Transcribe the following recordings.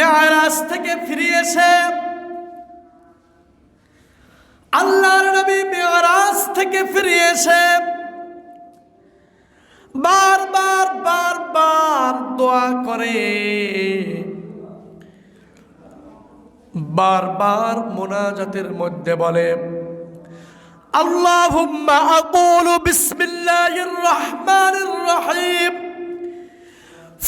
মেয়ারাজ থেকে ফিরে এসে আল্লাহর নবী মেয়ারাজ থেকে ফিরে এসে বারবার বারবার দোয়া করে। বারবার মোনাজাতের মধ্যে বলে, আল্লাহুম্মা আকুলু বিসমিল্লাহির রহমানির রহিম।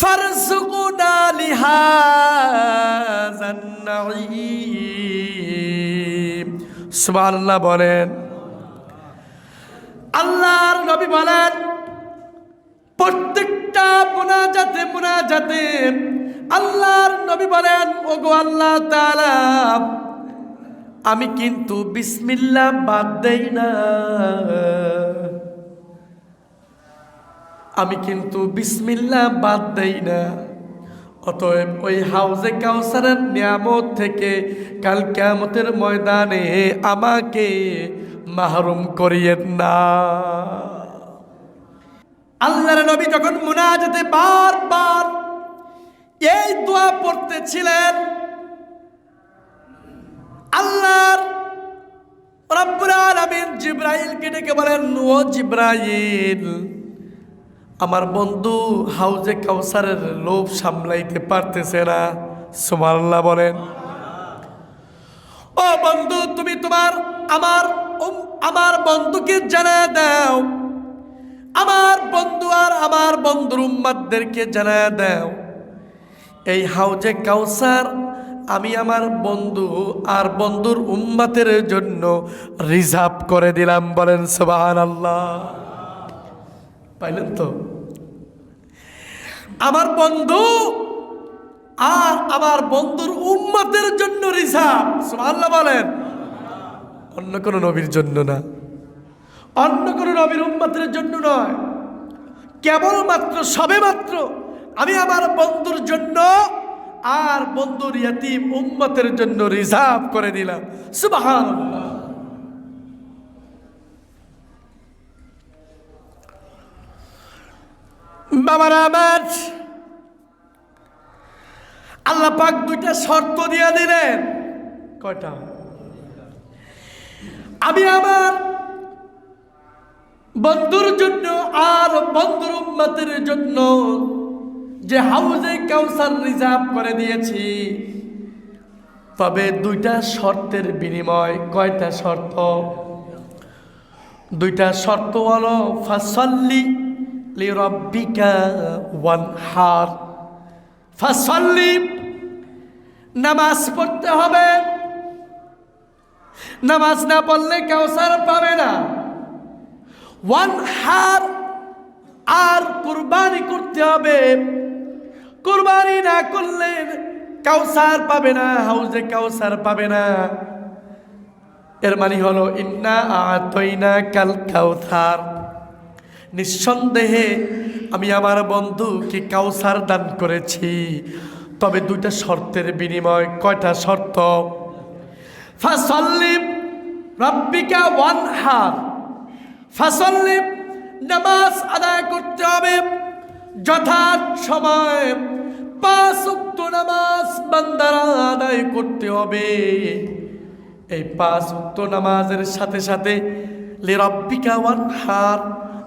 ফারসুকুনা লিহাজান নাঈম সুবহানাল্লাহ বলেন। আল্লাহর নবী বলেন, প্রত্যেকটা মোনাজাতে মোনাজাতে আল্লাহর নবী বলেন, ওগো আল্লাহ তাআলা, আমি কিন্তু বিসমিল্লাহ বাদ দেই না। আমি কিন্তু বিসমিল্লা বাদ দেই না। অতএব ওই হাউজে কাউসারের নিয়ামত থেকে কাল কিয়ামতের ময়দানে আমাকে মাহরুম করিয়েন না। আল্লাহর নবী যখন মুনাজাতে বারবার এই দোয়া পড়তেছিলেন, আল্লাহর রব্বুল আলামিন জিব্রাইলকে ডেকে বলেন, ও জিব্রাইল আমার বন্ধু হাউজে কাউসারের লোভ সামলাইতে পারতেছে না। সুবহানাল্লাহ বলেন। ও বন্ধু, তুমি তোমার, আমার আমার বন্ধুকে জানা দাও। আমার বন্ধু আর আমার বন্ধুর উম্মাদদেরকে জানা দাও। এই হাউজে কাউসার আমি আমার বন্ধু আর বন্ধুর উম্মাতের জন্য রিজার্ভ করে দিলাম বলেন সুবাহান আল্লাহ পাইলেন তো? আমার বন্ধু আর আমার বন্ধুর উম্মাতের জন্য রিজার্ভ। সুবহানাল্লাহ বলেন। অন্য কোনো নবীর জন্য না। অন্য কোনো নবীর উম্মাতের জন্য নয়। কেবলমাত্র সবে মাত্র আমি আমার বন্ধুর জন্য আর বন্ধুর ইয়াতিম উম্মতের জন্য রিজার্ভ করে দিলাম। সুবাহান বাবার আমার আল্লাহ পাক দুইটা শর্ত দিয়া দিলেন। কয়টা? আমি আমার বন্ধুর জন্য আর বন্ধুর উম্মতের জন্য যে হাউজে কাউসার রিজার্ভ করে দিয়েছি, তবে দুইটা শর্তের বিনিময় কয়টা শর্ত? দুইটা শর্ত হলো, ফাসল্লি নামাজ পড়তে হবে। নামাজ না পড়লে কাউসার পাবে না। ওয়ান হার আর কুরবানি করতে হবে। কুরবানি না করলে কাউসার পাবে না, হাউজে কাউসার পাবে না। এর মানে হলো, ইন্না আতইনা কাল কাউসার। নিঃসন্দেহে আমি আমার বন্ধুকে কাউসার দান করেছি। তবে দুইটা শর্তের বিনিময়, কয়টা শর্ত? ফাসল্লিম রব্বিকা ওয়ান হার ফাসল্লিম নামাজ আদায় করতে হবে যথাৎ সময়। পাঁচ উক্ত নামাজ বান্দারা আদায় করতে হবে। এই পাঁচ উক্ত নামাজের সাথে সাথে লিরব্বিকা ওয়ান হার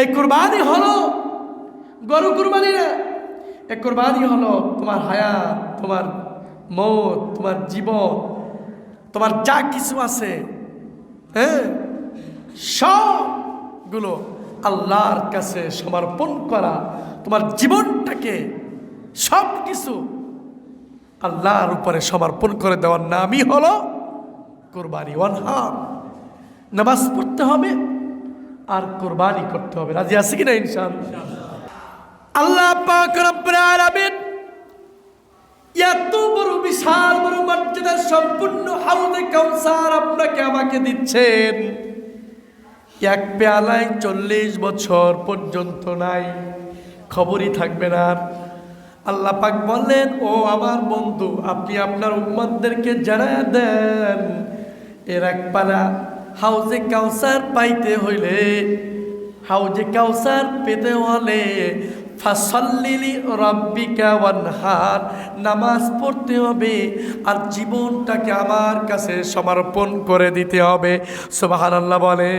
এই কুরবানি হলো গরু কুরবানি না এই কুরবানি হলো তোমার হায়াত, তোমার মত, তোমার জীবন, তোমার যা কিছু আছে হ্যাঁ? সবগুলো আল্লাহর কাছে সমর্পণ করা, তোমার জীবনটাকে সব কিছু আল্লাহর উপরে সমর্পণ করে দেওয়ার নামই হলো কোরবানি। ওয়ান হাম নামাজ পড়তে হবে। আর কোরবানি করতে হবে। রাজি আছে কিনা ইনশাআল্লাহ? আল্লাহ পাক রব্বুল আলামিন এত মর্যাদার সম্পূর্ণ হাউদে কাউসার আপনাকে আমাকে দিচ্ছেন। এক পেয়ালায় চল্লিশ বছর পর্যন্ত নাই, খবরই থাকবে না। আল্লাহ পাক বললেন, ও আমার বন্ধু, আপনি আপনার উম্মাদদেরকে জানায় দেন। এর এক পালা হাউজে কাউসার পাইতে হইলে, হাউজে কাউসার পেতে হলে ফাসল্লিলি রব্বিকা ওয়ানহার, নামাজ পড়তে হবে আর জীবনটাকে আমার কাছে সমর্পণ করে দিতে হবে। সুবহানাল্লাহ বলে